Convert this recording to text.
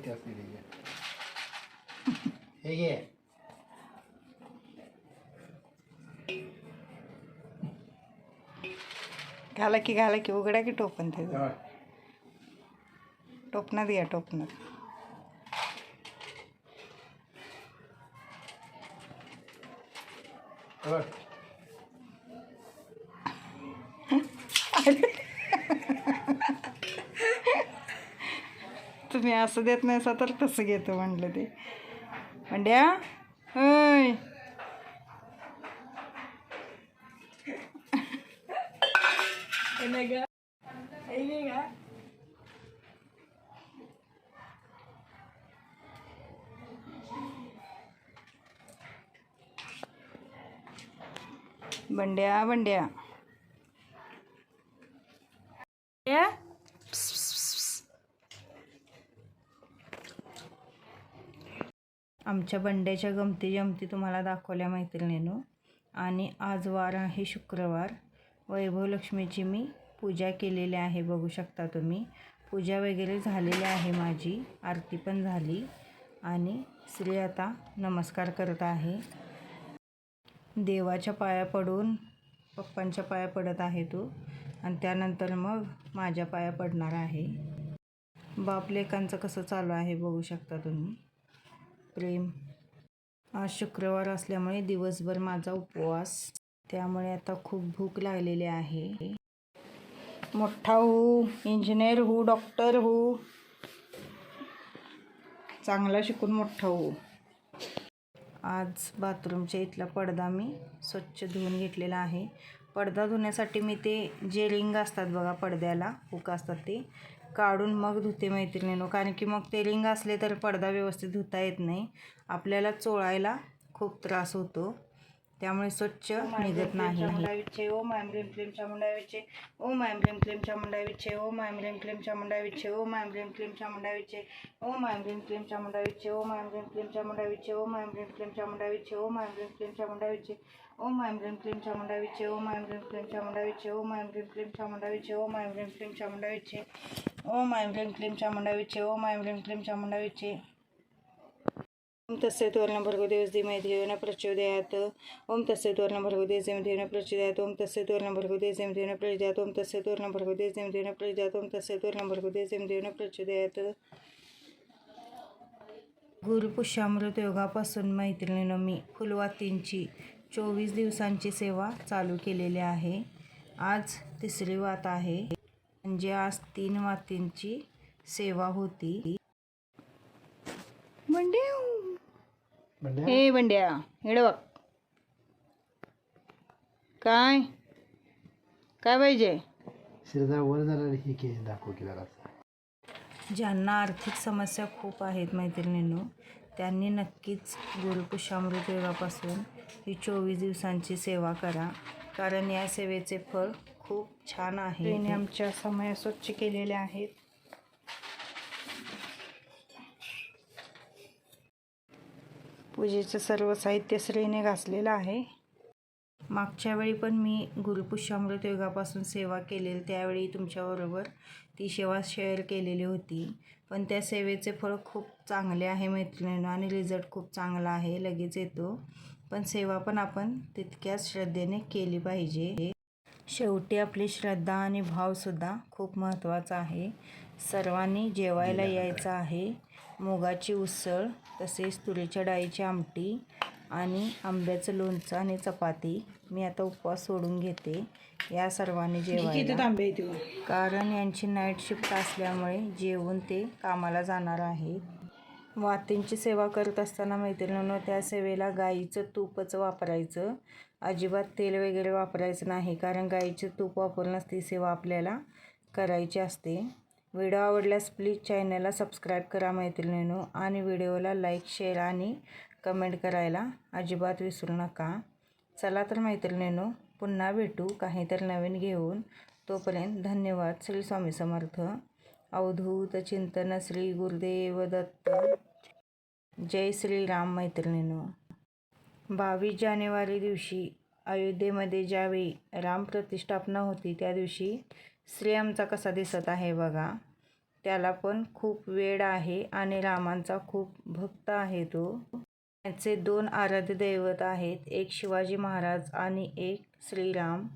करते अपने लिए ये घाला की घाला की उघडा की टोपण ते टोपना तुम्ही असं देत नाही तर तसं घेतो म्हटलं ते. म्हणड्या होय. बंड्या बंड्या? आमच्या बंड्याच्या गमती जमती तुम्हाला दाखवल्या मैत्रिणीनो. आणि आज वार आहे शुक्रवार. वैभव लक्ष्मीची मी पूजा केलेली आहे बघू शकता तुम्ही. पूजा वगैरे झालेली आहे माझी आरती पण झाली. आणि श्री आता नमस्कार करत आहे. देवाच्या पाया पडून पप्पांच्या पाया पडत आहे तो. आणि त्यानंतर मग माझ्या पाया पडणार आहे. बापलेकांचं कसं चालू आहे बघू शकता तुम्ही. प्रेम. आज शुक्रवार असल्यामुळे दिवसभर माझा उपवास. त्यामुळे आता खूप भूक लागलेली आहे. मोठा हो इंजिनियर हो डॉक्टर हो. चांगला शिकून मोठा हो. आज बाथरूमच्या इथला पडदा मी स्वच्छ धुवून घेतलेला आहे. पडदा धुण्यासाठी मी ते जे रिंग असतात बघा पडद्याला हुक असतात ते. काढून मग धुते मैत्रिणीनो कारण की मग ते रिंग असले तर पडदा व्यवस्थित धुता येत नाही आपल्याला चोळायला खूप त्रास होतो त्यामुळे स्वच्छ निघत नाही विच्छे ओ मायम क्लीम क्लीम चामुंडा विच्छे ओ मायम क्लीम क्लीम चामुंडा विच्छे ओ मायम क्लीम क्लीम चामुंडा विच्छे ओ मायम क्लीम क्लीम चामुंडा विच्छे ओ मायम क्लीम क्लीम चामुंडा विच्छे ओ मायम क्लीम क्लीम चामुंडा विच्छे ओ मायम क्लीम क्लीम चामुंडा विच्छे ओ मायम क्लीम क्लीम चामुंडा विच्छे ओ मायम क्लीम क्लीम चामुंडा विच्छे ओ मायम क्लीम क्लीम चामुंडा विच्छे ओ मायम क्लीम क्लीम चामुंडा विच्छे ओ मायम क्लीम क्लीम ओम ఐం క్లీం క్లీం चामुंडा विचे ओम ఐం క్లీం క్లీం चामुंडा विचे ओम तस्य तोरण भरगुदेव धीमे देवन प्रचोदयात. ओम तस्य तोरण भरगुदेव जेम देवन प्रचोदयात. ओम तस्य तोरण भरगुदेव जेम देवन प्रचोदयात. ओम तस्य तोरण भरगुदेव जेम देवन प्रचोदयात. ओम तस्य तोरण भरगुदेव जेम देवन प्रचोदयात. गुरुपुष्यामृत योगापासून मैत्रिणीनं मी फुलवातींची चोवीस दिवसांची सेवा चालू केलेली आहे. आज तिसरी वात आहे. म्हणजे आज तीन वातींची सेवा होती. बंड्या हे बंड्या हेड बघ. काय? काय पाहिजे? शिरजा वर जरा हे के दाखव की जरा. ज्यांना आर्थिक समस्या खूप आहेत मैत्रिणींनो त्यांनी नक्कीच गुरुपुष्यामृत योगापासून ही चोवीस दिवसांची सेवा करा. कारण या सेवेचे फळ खूप छान आहे तिने आमच्या समया स्वच्छ केलेल्या आहेत. पूजेचं सर्व साहित्य श्रेणी घासलेलं आहे. मागच्या वेळी पण मी गुरुपुष्यामृत योगापासून सेवा केलेली त्यावेळी तुमच्याबरोबर ती सेवा शेअर केलेली होती. पण त्या सेवेचे फळ खूप चांगले आहे मैत्रिणींनो आणि रिझल्ट खूप चांगला आहे लगेच येतो. पण सेवा पण आपण तितक्याच श्रद्धेने केली पाहिजे. शेवटी आपली श्रद्धा आणि भावसुद्धा खूप महत्त्वाचा आहे. सर्वांनी जेवायला यायचं आहे. मुगाची उसळ तसेच तुरीच्या डाळीची आमटी आणि आंब्याचं लोणचं आणि चपाती मी आता उपवास सोडून घेते. या सर्वांनी जेवायला. कारण यांची नाईट शिफ्ट असल्यामुळे जेवून ते कामाला जाणार आहेत. वातींची सेवा करत असताना मैत्रिणीनं त्या सेवेला गाईचं तूपच वापरायचं. अजिबात तेल वगैरे वापरायचं नाही कारण गाईचं तूप वापरूनच ती सेवा आपल्याला करायची असते. व्हिडिओ आवडल्यास प्लीज चॅनलला सबस्क्राईब करा मैत्रिणीनो आणि व्हिडिओला लाईक शेअर आणि कमेंट करायला अजिबात विसरू नका. चला तर मैत्रिणीनो पुन्हा भेटू काहीतरी नवीन घेऊन. तोपर्यंत धन्यवाद. श्री स्वामी समर्थ. अवधूत चिंतन श्री गुरुदेव दत्त. जय श्रीराम मैत्रिणीनो. बावीस जानेवारी दिवशी अयोध्येमध्ये ज्यावेळी राम प्रतिष्ठापना होती त्या दिवशी श्री आमचा कसा दिसत आहे बघा. त्याला पण खूप वेळ आहे आणि रामांचा खूप भक्त आहे तो. त्याचे दोन आराध्य दैवत आहेत एक शिवाजी महाराज आणि एक श्रीराम.